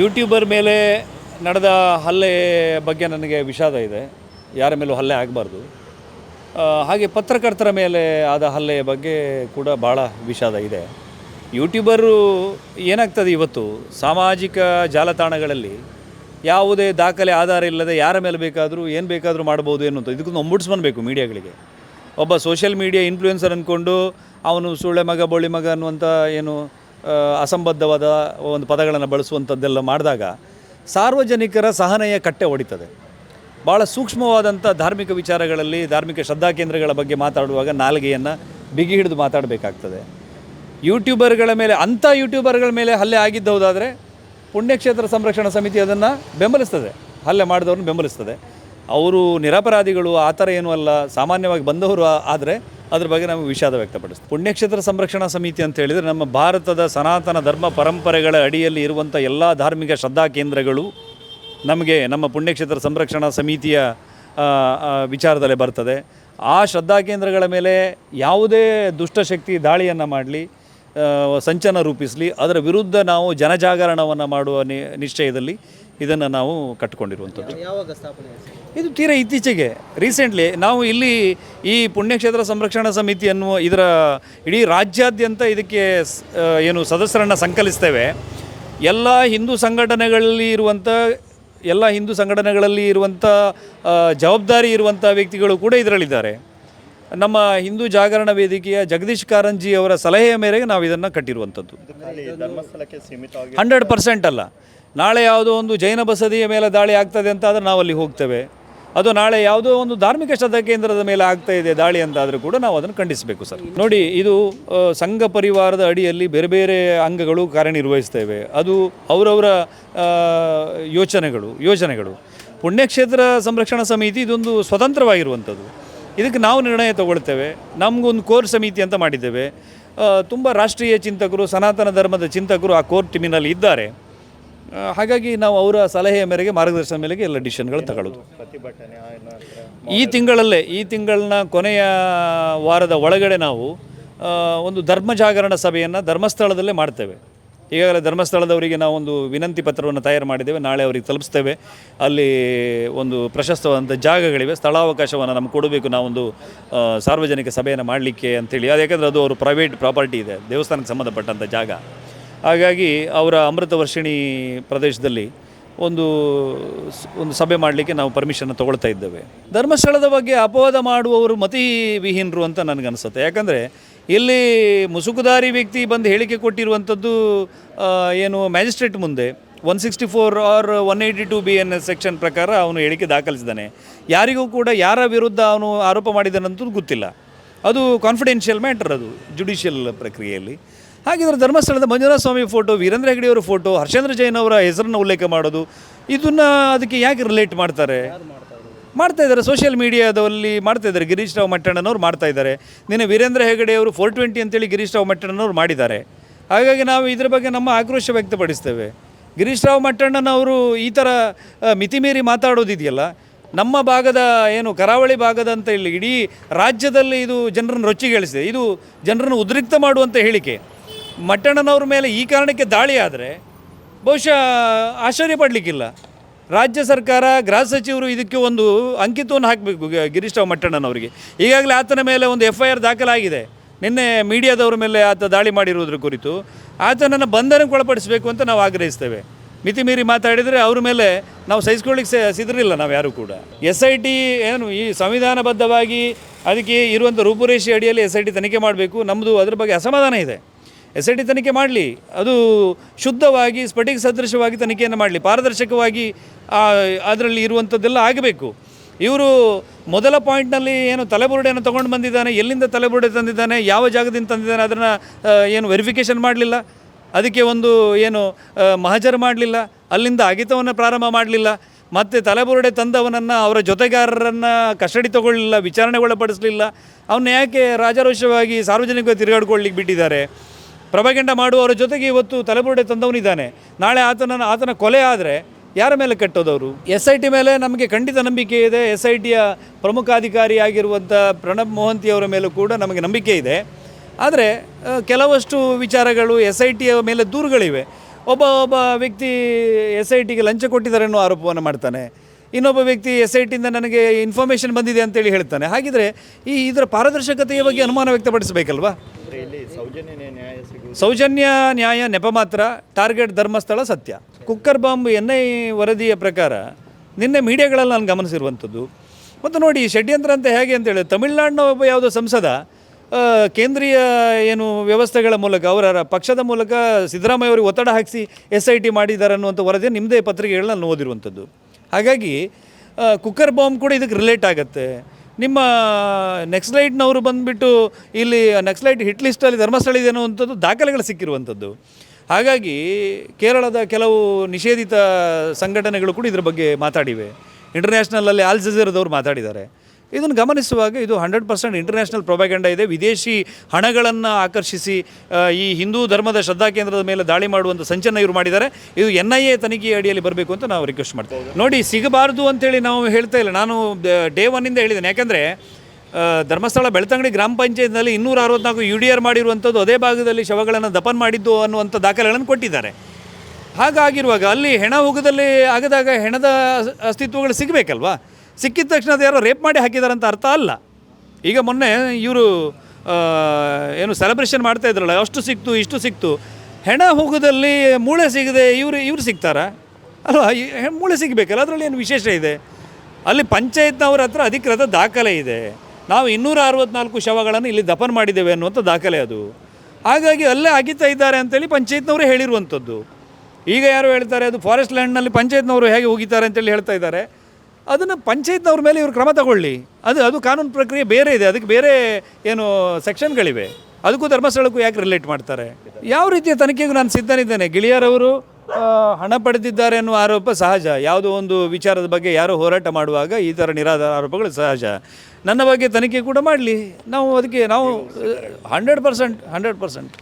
YouTuber ಮೇಲೆ ನಡೆದ ಹಲ್ಲೆ ಬಗ್ಗೆ ನನಗೆ ವಿಷಾದ ಇದೆ. ಯಾರ ಮೇಲೂ ಹಲ್ಲೆ ಆಗಬಾರ್ದು. ಹಾಗೆ ಪತ್ರಕರ್ತರ ಮೇಲೆ ಆದ ಹಲ್ಲೆಯ ಬಗ್ಗೆ ಕೂಡ ಭಾಳ ವಿಷಾದ ಇದೆ. ಯೂಟ್ಯೂಬರು ಏನಾಗ್ತದೆ ಇವತ್ತು? ಸಾಮಾಜಿಕ ಜಾಲತಾಣಗಳಲ್ಲಿ ಯಾವುದೇ ದಾಖಲೆ ಆಧಾರ ಇಲ್ಲದೆ ಯಾರ ಮೇಲೆ ಬೇಕಾದರೂ, ಏನು ಬೇಕಾದರೂ ಮಾಡ್ಬೋದು ಎನ್ನುವಂಥ ಇದಕ್ಕೊಂದು ಒಂಬುಡ್ಸ್ಮನ್ ಬೇಕು ಮೀಡಿಯಾಗಳಿಗೆ. ಒಬ್ಬ ಸೋಷಿಯಲ್ ಮೀಡಿಯಾ ಇನ್ಫ್ಲೂಯೆನ್ಸರ್ ಅಂದ್ಕೊಂಡು ಅವನು ಸುಳ್ಳೆ ಮಗ ಬೋಳಿ ಮಗ ಅನ್ನುವಂಥ ಏನು ಅಸಂಬದ್ಧವಾದ ಒಂದು ಪದಗಳನ್ನು ಬಳಸುವಂಥದ್ದೆಲ್ಲ ಮಾಡಿದಾಗ ಸಾರ್ವಜನಿಕರ ಸಹನೆಯ ಕಟ್ಟೆ ಹೊಡಿತದೆ. ಭಾಳ ಸೂಕ್ಷ್ಮವಾದಂಥ ಧಾರ್ಮಿಕ ವಿಚಾರಗಳಲ್ಲಿ, ಧಾರ್ಮಿಕ ಶ್ರದ್ಧಾ ಕೇಂದ್ರಗಳ ಬಗ್ಗೆ ಮಾತಾಡುವಾಗ ನಾಲಿಗೆಯನ್ನು ಬಿಗಿ ಹಿಡಿದು ಮಾತಾಡಬೇಕಾಗ್ತದೆ. ಯೂಟ್ಯೂಬರ್ಗಳ ಮೇಲೆ, ಅಂಥ ಯೂಟ್ಯೂಬರ್ಗಳ ಮೇಲೆ ಹಲ್ಲೆ ಆಗಿದ್ದು ಹೌದಾದರೆ ಪುಣ್ಯಕ್ಷೇತ್ರ ಸಂರಕ್ಷಣಾ ಸಮಿತಿ ಅದನ್ನು ಬೆಂಬಲಿಸ್ತದೆ. ಹಲ್ಲೆ ಮಾಡಿದವ್ರನ್ನ ಬೆಂಬಲಿಸ್ತದೆ. ಅವರು ನಿರಪರಾಧಿಗಳು, ಆ ಥರ ಏನೂ ಅಲ್ಲ. ಸಾಮಾನ್ಯವಾಗಿ ಬಂದವರು ಆದರೆ ಅದ್ರ ಬಗ್ಗೆ ನಮಗೆ ವಿಷಾದ ವ್ಯಕ್ತಪಡಿಸ್ತೀವಿ. ಪುಣ್ಯಕ್ಷೇತ್ರ ಸಂರಕ್ಷಣಾ ಸಮಿತಿ ಅಂತ ಹೇಳಿದರೆ ನಮ್ಮ ಭಾರತದ ಸನಾತನ ಧರ್ಮ ಪರಂಪರೆಗಳ ಅಡಿಯಲ್ಲಿ ಇರುವಂಥ ಎಲ್ಲ ಧಾರ್ಮಿಕ ಶ್ರದ್ಧಾ ಕೇಂದ್ರಗಳು ನಮಗೆ ನಮ್ಮ ಪುಣ್ಯಕ್ಷೇತ್ರ ಸಂರಕ್ಷಣಾ ಸಮಿತಿಯ ವಿಚಾರದಲ್ಲೇ ಬರ್ತದೆ. ಆ ಶ್ರದ್ಧಾ ಕೇಂದ್ರಗಳ ಮೇಲೆ ಯಾವುದೇ ದುಷ್ಟಶಕ್ತಿ ದಾಳಿಯನ್ನು ಮಾಡಲಿ ಸಂಚನ ರೂಪಿಸಲಿ, ಅದರ ವಿರುದ್ಧ ನಾವು ಜನಜಾಗರಣವನ್ನು ಮಾಡುವ ನಿಶ್ಚಯದಲ್ಲಿ ಇದನ್ನು ನಾವು ಕಟ್ಟಿಕೊಂಡಿರುವಂಥದ್ದು? ಇದು ತೀರಾ ಇತ್ತೀಚೆಗೆ. ರೀಸೆಂಟ್ಲಿ ನಾವು ಇಲ್ಲಿ ಈ ಪುಣ್ಯಕ್ಷೇತ್ರ ಸಂರಕ್ಷಣಾ ಸಮಿತಿ ಅನ್ನುವ ಇದರ ಇಡೀ ರಾಜ್ಯಾದ್ಯಂತ ಇದಕ್ಕೆ ಏನು ಸದಸ್ಯರನ್ನು ಸಂಕಲಿಸ್ತೇವೆ. ಎಲ್ಲ ಹಿಂದೂ ಸಂಘಟನೆಗಳಲ್ಲಿ ಇರುವಂಥ ಎಲ್ಲ ಹಿಂದೂ ಸಂಘಟನೆಗಳಲ್ಲಿ ಇರುವಂಥ ಜವಾಬ್ದಾರಿ ಇರುವಂಥ ವ್ಯಕ್ತಿಗಳು ಕೂಡ ಇದರಲ್ಲಿದ್ದಾರೆ. ನಮ್ಮ ಹಿಂದೂ ಜಾಗರಣ ವೇದಿಕೆಯ ಜಗದೀಶ್ ಕಾರಂಜಿ ಅವರ ಸಲಹೆಯ ಮೇರೆಗೆ ನಾವು ಇದನ್ನು ಕಟ್ಟಿರುವಂಥದ್ದು. ಹಂಡ್ರೆಡ್ ಪರ್ಸೆಂಟ್ ಅಲ್ಲ. ನಾಳೆ ಯಾವುದೋ ಒಂದು ಜೈನ ಬಸದಿಯ ಮೇಲೆ ದಾಳಿ ಆಗ್ತದೆ ಅಂತ ಆದರೆ ನಾವು ಅಲ್ಲಿ ಹೋಗ್ತೇವೆ. ಅದು ನಾಳೆ ಯಾವುದೋ ಒಂದು ಧಾರ್ಮಿಕ ಶ್ರದ್ಧಾ ಕೇಂದ್ರದ ಮೇಲೆ ಆಗ್ತಾ ಇದೆ ದಾಳಿ ಅಂತ ಆದರೂ ಕೂಡ ನಾವು ಅದನ್ನು ಖಂಡಿಸಬೇಕು ಸರ್. ನೋಡಿ, ಇದು ಸಂಘ ಪರಿವಾರದ ಅಡಿಯಲ್ಲಿ ಬೇರೆ ಬೇರೆ ಅಂಗಗಳು ಕಾರ್ಯನಿರ್ವಹಿಸ್ತೇವೆ. ಅದು ಅವರವರ ಯೋಚನೆಗಳು, ಯೋಜನೆಗಳು. ಪುಣ್ಯಕ್ಷೇತ್ರ ಸಂರಕ್ಷಣಾ ಸಮಿತಿ ಇದೊಂದು ಸ್ವತಂತ್ರವಾಗಿರುವಂಥದ್ದು. ಇದಕ್ಕೆ ನಾವು ನಿರ್ಣಯ ತಗೊಳ್ತೇವೆ. ನಮಗೊಂದು ಕೋರ್ ಸಮಿತಿ ಅಂತ ಮಾಡಿದ್ದೇವೆ. ತುಂಬ ರಾಷ್ಟ್ರೀಯ ಚಿಂತಕರು, ಸನಾತನ ಧರ್ಮದ ಚಿಂತಕರು ಆ ಕೋರ್ ಟೀಮಿನಲ್ಲಿ ಇದ್ದಾರೆ. ಹಾಗಾಗಿ ನಾವು ಅವರ ಸಲಹೆಯ ಮೇರೆಗೆ ಮಾರ್ಗದರ್ಶನ ಮೇರೆಗೆ ಎಲ್ಲ ಡಿಸಿಷನ್ಗಳು ತಗೊಳ್ಳೋದು. ಪ್ರತಿಭಟನೆ ಈ ತಿಂಗಳಲ್ಲೇ ಈ ತಿಂಗಳನ್ನ ಕೊನೆಯ ವಾರದ ಒಳಗಡೆ ನಾವು ಒಂದು ಧರ್ಮ ಜಾಗರಣ ಸಭೆಯನ್ನು ಧರ್ಮಸ್ಥಳದಲ್ಲೇ ಮಾಡ್ತೇವೆ. ಈಗಾಗಲೇ ಧರ್ಮಸ್ಥಳದವರಿಗೆ ನಾವು ಒಂದು ವಿನಂತಿ ಪತ್ರವನ್ನು ತಯಾರು ಮಾಡಿದ್ದೇವೆ. ನಾಳೆ ಅವರಿಗೆ ತಲುಪಿಸ್ತೇವೆ. ಅಲ್ಲಿ ಒಂದು ಪ್ರಶಸ್ತವಾದಂಥ ಜಾಗಗಳಿವೆ. ಸ್ಥಳಾವಕಾಶವನ್ನು ನಮ್ಗೆ ಕೊಡಬೇಕು. ನಾವೊಂದು ಸಾರ್ವಜನಿಕ ಸಭೆಯನ್ನು ಮಾಡಲಿಕ್ಕೆ ಅಂತೇಳಿ. ಅದು ಯಾಕಂದರೆ ಅದು ಅವರು ಪ್ರೈವೇಟ್ ಪ್ರಾಪರ್ಟಿ ಇದೆ. ದೇವಸ್ಥಾನಕ್ಕೆ ಸಂಬಂಧಪಟ್ಟಂಥ ಜಾಗ. ಹಾಗಾಗಿ ಅವರ ಅಮೃತ ವರ್ಷಿಣಿ ಪ್ರದೇಶದಲ್ಲಿ ಒಂದು ಒಂದು ಸಭೆ ಮಾಡಲಿಕ್ಕೆ ನಾವು ಪರ್ಮಿಷನ್ ತಗೊಳ್ತಾ ಇದ್ದೇವೆ. ಧರ್ಮಸ್ಥಳದ ಬಗ್ಗೆ ಅಪವಾದ ಮಾಡುವವರು ಮತಿ ವಿಹೀನರು ಅಂತ ನನಗನ್ಸುತ್ತೆ. ಯಾಕಂದರೆ ಇಲ್ಲಿ ಮುಸುಕುದಾರಿ ವ್ಯಕ್ತಿ ಬಂದು ಹೇಳಿಕೆ ಕೊಟ್ಟಿರುವಂಥದ್ದು ಏನು ಮ್ಯಾಜಿಸ್ಟ್ರೇಟ್ ಮುಂದೆ one sixty four R one eighty two B N section ಪ್ರಕಾರ ಅವನು ಹೇಳಿಕೆ ದಾಖಲಿಸಿದ್ದಾನೆ. ಯಾರಿಗೂ ಕೂಡ ಯಾರ ವಿರುದ್ಧ ಅವನು ಆರೋಪ ಮಾಡಿದ್ದಾನಂತೂ ಗೊತ್ತಿಲ್ಲ. ಅದು ಕಾನ್ಫಿಡೆನ್ಷಿಯಲ್ ಮ್ಯಾಟರ್ ಅದು ಜುಡಿಷಿಯಲ್ ಪ್ರಕ್ರಿಯೆಯಲ್ಲಿ. ಹಾಗಿದ್ರೆ ಧರ್ಮಸ್ಥಳದ ಮಂಜುನಾಥ ಸ್ವಾಮಿ ಫೋಟೋ, ವೀರೇಂದ್ರ ಹೆಗಡೆಯವರ ಫೋಟೋ, ಹರ್ಷೇಂದ್ರ ಜೈನ್ ಅವರ ಹೆಸರನ್ನು ಉಲ್ಲೇಖ ಮಾಡೋದು, ಇದನ್ನ ಅದಕ್ಕೆ ಯಾಕೆ ರಿಲೇಟ್ ಮಾಡ್ತಾರೆ? ಮಾಡ್ತಾ ಇದ್ದಾರೆ ಸೋಷಿಯಲ್ ಮೀಡಿಯಾದಲ್ಲಿ ಮಾಡ್ತಾ ಇದ್ದಾರೆ. ಗಿರೀಶ್ ರಾವ್ ಮಟ್ಟಣ್ಣನವ್ರು ಮಾಡ್ತಾ ಇದ್ದಾರೆ. ನಿನ್ನೆ ವೀರೇಂದ್ರ ಹೆಗಡೆಯವರು ಫೋರ್ ಟ್ವೆಂಟಿ ಅಂತೇಳಿ ಗಿರೀಶ್ ರಾವ್ ಮಟ್ಟಣ್ಣನವ್ರು ಮಾಡಿದ್ದಾರೆ. ಹಾಗಾಗಿ ನಾವು ಇದ್ರ ಬಗ್ಗೆ ನಮ್ಮ ಆಕ್ರೋಶ ವ್ಯಕ್ತಪಡಿಸ್ತೇವೆ. ಗಿರೀಶ್ ರಾವ್ ಮಟ್ಟಣ್ಣನವರು ಈ ಥರ ಮಿತಿ ಮಿತಿಮೀರಿ ಮಾತಾಡೋದಿದೆಯಲ್ಲ, ನಮ್ಮ ಭಾಗದ ಏನು ಕರಾವಳಿ ಭಾಗದ ಅಂತ ಹೇಳಿ, ಇಡೀ ರಾಜ್ಯದಲ್ಲಿ ಇದು ಜನರನ್ನು ರೊಚ್ಚಿಗೇಳಿಸಿದೆ ಇದು ಜನರನ್ನು ಉದ್ರಿಕ್ತ ಮಾಡುವಂಥ ಹೇಳಿಕೆ. ಮಟ್ಟಣ್ಣನವ್ರ ಮೇಲೆ ಈ ಕಾರಣಕ್ಕೆ ದಾಳಿ ಆದರೆ ಬಹುಶಃ ಆಶ್ಚರ್ಯ ಪಡಲಿಕ್ಕಿಲ್ಲ. ರಾಜ್ಯ ಸರ್ಕಾರ, ಗೃಹ ಸಚಿವರು ಇದಕ್ಕೆ ಒಂದು ಅಂಕಿತವನ್ನು ಹಾಕಬೇಕು ಗಿರೀಶ್ ಮಟ್ಟಣ್ಣನವರಿಗೆ. ಈಗಾಗಲೇ ಆತನ ಮೇಲೆ ಒಂದು ಎಫ್ ಐ ಆರ್ ದಾಖಲಾಗಿದೆ. ನಿನ್ನೆ ಮೀಡಿಯಾದವ್ರ ಮೇಲೆ ಆತ ದಾಳಿ ಮಾಡಿರುವುದರ ಕುರಿತು. ಆತನನ್ನು ಬಂಧನಕ್ಕೆ ಒಳಪಡಿಸಬೇಕು ಅಂತ ನಾವು ಆಗ್ರಹಿಸ್ತೇವೆ. ಮಿತಿ ಮೀರಿ ಮಾತಾಡಿದರೆ ಅವ್ರ ಮೇಲೆ ನಾವು ಸಹಿಸ್ಕೊಳ್ಳಿಕ್ಕೆ ಸ- ಸಿದ್ಧರಿಲ್ಲ ನಾವು ಯಾರು ಕೂಡ. ಎಸ್ ಐ ಟಿ ಏನು ಈ ಸಂವಿಧಾನಬದ್ಧವಾಗಿ ಅದಕ್ಕೆ ಇರುವಂಥ ರೂಪುರೇಷೆ ಅಡಿಯಲ್ಲಿ ಎಸ್ ಐ ಟಿ ತನಿಖೆ ಮಾಡಬೇಕು. ನಮ್ಮದು ಅದ್ರ ಬಗ್ಗೆ ಅಸಮಾಧಾನ ಇದೆ. ಎಸ್ ಐ ಟಿ ತನಿಖೆ ಮಾಡಲಿ. ಅದು ಶುದ್ಧವಾಗಿ, ಸ್ಫಟಿಕ ಸದೃಶವಾಗಿ ತನಿಖೆಯನ್ನು ಮಾಡಲಿ. ಪಾರದರ್ಶಕವಾಗಿ ಅದರಲ್ಲಿ ಇರುವಂಥದ್ದೆಲ್ಲ ಆಗಬೇಕು. ಇವರು ಮೊದಲ ಪಾಯಿಂಟ್ನಲ್ಲಿ ಏನು ತಲೆಬುರುಡೆಯನ್ನು ತೊಗೊಂಡು ಬಂದಿದ್ದಾನೆ, ಎಲ್ಲಿಂದ ತಲೆಬುರುಡೆ ತಂದಿದ್ದಾನೆ, ಯಾವ ಜಾಗದಿಂದ ತಂದಿದ್ದಾನೆ ಅದನ್ನು ಏನು ವೆರಿಫಿಕೇಷನ್ ಮಾಡಲಿಲ್ಲ. ಅದಕ್ಕೆ ಒಂದು, ಏನು ಮಹಜರ್ ಮಾಡಲಿಲ್ಲ. ಅಲ್ಲಿಂದ ಅಗಿತವನ್ನು ಪ್ರಾರಂಭ ಮಾಡಲಿಲ್ಲ. ಮತ್ತು ತಲೆಬುರುಡೆ ತಂದವನನ್ನು, ಅವರ ಜೊತೆಗಾರರನ್ನು ಕಸ್ಟಡಿ ತಗೊಳ್ಳಲಿಲ್ಲ ವಿಚಾರಣೆಗೊಳಪಡಿಸಲಿಲ್ಲ. ಅವನ್ನ ಯಾಕೆ ರಾಜಾರೋಷವಾಗಿ ಸಾರ್ವಜನಿಕವಾಗಿ ತಿರುಗಾಡ್ಕೊಳ್ಳಿಕ್ಕೆ ಬಿಟ್ಟಿದ್ದಾರೆ? ಪ್ರಭಾಗಂಡ ಮಾಡುವವರ ಜೊತೆಗೆ ಇವತ್ತು ತಲೆಬುರುಡೆ ತಂದವನಿದ್ದಾನೆ. ನಾಳೆ ಆತನ ಆತನ ಕೊಲೆ ಆದರೆ ಯಾರ ಮೇಲೆ ಕಟ್ಟೋದವರು? ಎಸ್ ಐ ಟಿ ಮೇಲೆ ನಮಗೆ ಖಂಡಿತ ನಂಬಿಕೆ ಇದೆ. ಎಸ್ ಐ ಟಿಯ ಪ್ರಮುಖ ಅಧಿಕಾರಿಯಾಗಿರುವಂಥ ಪ್ರಣಬ್ ಮೋಹಂತಿಯವರ ಮೇಲೂ ಕೂಡ ನಮಗೆ ನಂಬಿಕೆ ಇದೆ. ಆದರೆ ಕೆಲವಷ್ಟು ವಿಚಾರಗಳು ಎಸ್ ಐ ಟಿಯ ಮೇಲೆ ದೂರುಗಳಿವೆ. ಒಬ್ಬ ಒಬ್ಬ ವ್ಯಕ್ತಿ ಎಸ್ ಐ ಟಿಗೆ ಲಂಚ ಕೊಟ್ಟಿದ್ದಾರೆ ಅನ್ನೋ ಆರೋಪವನ್ನು ಮಾಡ್ತಾನೆ. ಇನ್ನೊಬ್ಬ ವ್ಯಕ್ತಿ ಎಸ್ ಐ ಟಿಯಿಂದ ನನಗೆ ಇನ್ಫಾರ್ಮೇಷನ್ ಬಂದಿದೆ ಅಂತೇಳಿ ಹೇಳ್ತಾನೆ. ಹಾಗಿದ್ರೆ ಈ ಇದರ ಪಾರದರ್ಶಕತೆಯ ಬಗ್ಗೆ ಅನುಮಾನ ವ್ಯಕ್ತಪಡಿಸಬೇಕಲ್ವಾ? ಸೌಜನ್ಯ ನ್ಯಾಯ ಸೌಜನ್ಯ ನ್ಯಾಯ ನೆಪ ಮಾತ್ರ, ಟಾರ್ಗೆಟ್ ಧರ್ಮಸ್ಥಳ ಸತ್ಯ. ಕುಕ್ಕರ್ ಬಾಂಬ್ ಎನ್ ಐ ವರದಿಯ ಪ್ರಕಾರ, ನಿನ್ನೆ ಮೀಡಿಯಾಗಳಲ್ಲಿ ನಾನು ಗಮನಿಸಿರುವಂಥದ್ದು. ಮತ್ತು ನೋಡಿ ಷಡ್ಯಂತ್ರ ಅಂತ ಹೇಗೆ ಅಂತೇಳಿ ತಮಿಳ್ನಾಡಿನ ಒಬ್ಬ ಯಾವುದೋ ಸಂಸದ ಕೇಂದ್ರೀಯ ಏನು ವ್ಯವಸ್ಥೆಗಳ ಮೂಲಕ, ಅವರ ಪಕ್ಷದ ಮೂಲಕ ಸಿದ್ದರಾಮಯ್ಯ ಅವರಿಗೆ ಒತ್ತಡ ಹಾಕಿಸಿ ಎಸ್ ಐ ಟಿ ಮಾಡಿದ್ದಾರೆ ಅನ್ನುವಂಥ ವರದಿ ನಿಮ್ಮದೇ ಪತ್ರಿಕೆಗಳನ್ನ ನಾನು ಓದಿರುವಂಥದ್ದು. ಹಾಗಾಗಿ ಕುಕ್ಕರ್ ಬಾಂಬ್ ಕೂಡ ಇದಕ್ಕೆ ರಿಲೇಟ್ ಆಗುತ್ತೆ. ನಿಮ್ಮ ನೆಕ್ಸ್ಲೈಟ್ನವರು ಬಂದುಬಿಟ್ಟು ಇಲ್ಲಿ ನೆಕ್ಸ್ಲೈಟ್ ಹಿಟ್ ಲಿಸ್ಟಲ್ಲಿ ಧರ್ಮಸ್ಥಳ ಇದೆ ಅನ್ನುವಂಥದ್ದು ದಾಖಲೆಗಳು ಸಿಕ್ಕಿರುವಂಥದ್ದು. ಹಾಗಾಗಿ ಕೇರಳದ ಕೆಲವು ನಿಷೇಧಿತ ಸಂಘಟನೆಗಳು ಕೂಡ ಇದ್ರ ಬಗ್ಗೆ ಮಾತಾಡಿವೆ. ಇಂಟರ್ನ್ಯಾಷನಲಲ್ಲಿ ಆಲ್ ಜಜೀರದವರು ಮಾತಾಡಿದ್ದಾರೆ. ಇದನ್ನು ಗಮನಿಸುವಾಗ ಇದು ಹಂಡ್ರೆಡ್ ಪರ್ಸೆಂಟ್ ಇಂಟರ್ನ್ಯಾಷನಲ್ ಪ್ರೊಪಾಗಂಡ ಇದೆ. ವಿದೇಶಿ ಹಣಗಳನ್ನು ಆಕರ್ಷಿಸಿ ಈ ಹಿಂದೂ ಧರ್ಮದ ಶ್ರದ್ಧಾ ಕೇಂದ್ರದ ಮೇಲೆ ದಾಳಿ ಮಾಡುವಂಥ ಸಂಚನ ಇವರು ಮಾಡಿದ್ದಾರೆ. ಇದು ಎನ್ ಐ ಎ ತನಿಖೆ ಅಡಿಯಲ್ಲಿ ಬರಬೇಕು ಅಂತ ನಾವು ರಿಕ್ವೆಸ್ಟ್ ಮಾಡ್ತೇವೆ. ನೋಡಿ ಸಿಗಬಾರ್ದು ಅಂತೇಳಿ ನಾವು ಹೇಳ್ತಾ ಇಲ್ಲ. ನಾನು ಡೇ ಒನ್ನಿಂದ ಹೇಳಿದ್ದೇನೆ. ಯಾಕೆಂದರೆ ಧರ್ಮಸ್ಥಳ ಬೆಳ್ತಂಗಡಿ ಗ್ರಾಮ ಪಂಚಾಯತ್ನಲ್ಲಿ ಇನ್ನೂರ ಅರವತ್ನಾಲ್ಕು ಯು ಡಿ ಆರ್ ಮಾಡಿರುವಂಥದ್ದು ಅದೇ ಭಾಗದಲ್ಲಿ ಶವಗಳನ್ನು ದಪನ್ ಮಾಡಿದ್ದು ಅನ್ನುವಂಥ ದಾಖಲೆಗಳನ್ನು ಕೊಟ್ಟಿದ್ದಾರೆ. ಹಾಗಾಗಿರುವಾಗ ಅಲ್ಲಿ ಹೆಣ ಹೋಗದಲ್ಲಿ ಆಗದಾಗ ಹೆಣದ ಅಸ್ತಿತ್ವಗಳು ಸಿಗಬೇಕಲ್ವಾ? ಸಿಕ್ಕಿದ ತಕ್ಷಣ ಅದು ಯಾರೋ ರೇಪ್ ಮಾಡಿ ಹಾಕಿದಾರಂತ ಅರ್ಥ ಅಲ್ಲ. ಈಗ ಮೊನ್ನೆ ಇವರು ಏನು ಸೆಲೆಬ್ರೇಷನ್ ಮಾಡ್ತಾ ಇದ್ರಲ್ಲ, ಅಷ್ಟು ಸಿಕ್ತು, ಇಷ್ಟು ಸಿಕ್ತು. ಹೆಣ ಹೋಗೋದಲ್ಲಿ ಮೂಳೆ ಸಿಗದೆ ಇವರು ಇವರು ಸಿಗ್ತಾರಾ? ಅಲ್ವಾ ಮೂಳೆ ಸಿಗಬೇಕಲ್ಲ, ಅದರಲ್ಲಿ ಏನು ವಿಶೇಷ ಇದೆ? ಅಲ್ಲಿ ಪಂಚಾಯತ್ನವ್ರ ಹತ್ರ ಅಧಿಕೃತ ದಾಖಲೆ ಇದೆ. ನಾವು ಇನ್ನೂರ ಅರವತ್ನಾಲ್ಕು ಶವಗಳನ್ನು ಇಲ್ಲಿ ದಫನ್ ಮಾಡಿದ್ದೇವೆ ಅನ್ನುವಂಥ ದಾಖಲೆ ಅದು. ಹಾಗಾಗಿ ಅಲ್ಲೇ ಆಗಿತಾ ಇದ್ದಾರೆ ಅಂತೇಳಿ ಪಂಚಾಯತ್ನವರೇ ಹೇಳಿರುವಂಥದ್ದು. ಈಗ ಯಾರು ಹೇಳ್ತಾರೆ, ಅದು ಫಾರೆಸ್ಟ್ ಲ್ಯಾಂಡ್ನಲ್ಲಿ ಪಂಚಾಯತ್ನವರು ಹೇಗೆ ಹೋಗಿದ್ದಾರೆ ಅಂತೇಳಿ ಹೇಳ್ತಾ ಇದ್ದಾರೆ. ಅದನ್ನು ಪಂಚಾಯತ್ನವ್ರ ಮೇಲೆ ಇವರು ಕ್ರಮ ತಗೊಳ್ಳಿ. ಅದು ಅದು ಕಾನೂನು ಪ್ರಕ್ರಿಯೆ ಬೇರೆ ಇದೆ. ಅದಕ್ಕೆ ಬೇರೆ ಏನು ಸೆಕ್ಷನ್ಗಳಿವೆ. ಅದಕ್ಕೂ ಧರ್ಮಸ್ಥಳಕ್ಕೂ ಯಾಕೆ ರಿಲೇಟ್ ಮಾಡ್ತಾರೆ? ಯಾವ ರೀತಿಯ ತನಿಖೆಗೂ ನಾನು ಸಿದ್ಧನಿದ್ದೇನೆ. ಗಿಳಿಯರವರು ಹಣ ಪಡೆದಿದ್ದಾರೆ ಅನ್ನುವ ಆರೋಪ ಸಹಜ. ಯಾವುದೋ ಒಂದು ವಿಚಾರದ ಬಗ್ಗೆ ಯಾರೋ ಹೋರಾಟ ಮಾಡುವಾಗ ಈ ಥರ ನಿರಾಧಾರ ಆರೋಪಗಳು ಸಹಜ. ನನ್ನ ಬಗ್ಗೆ ತನಿಖೆ ಕೂಡ ಮಾಡಲಿ. ನಾವು ಅದಕ್ಕೆ ನಾವು, ಹಂಡ್ರೆಡ್ ಪರ್ಸೆಂಟ್ ಹಂಡ್ರೆಡ್ ಪರ್ಸೆಂಟ್.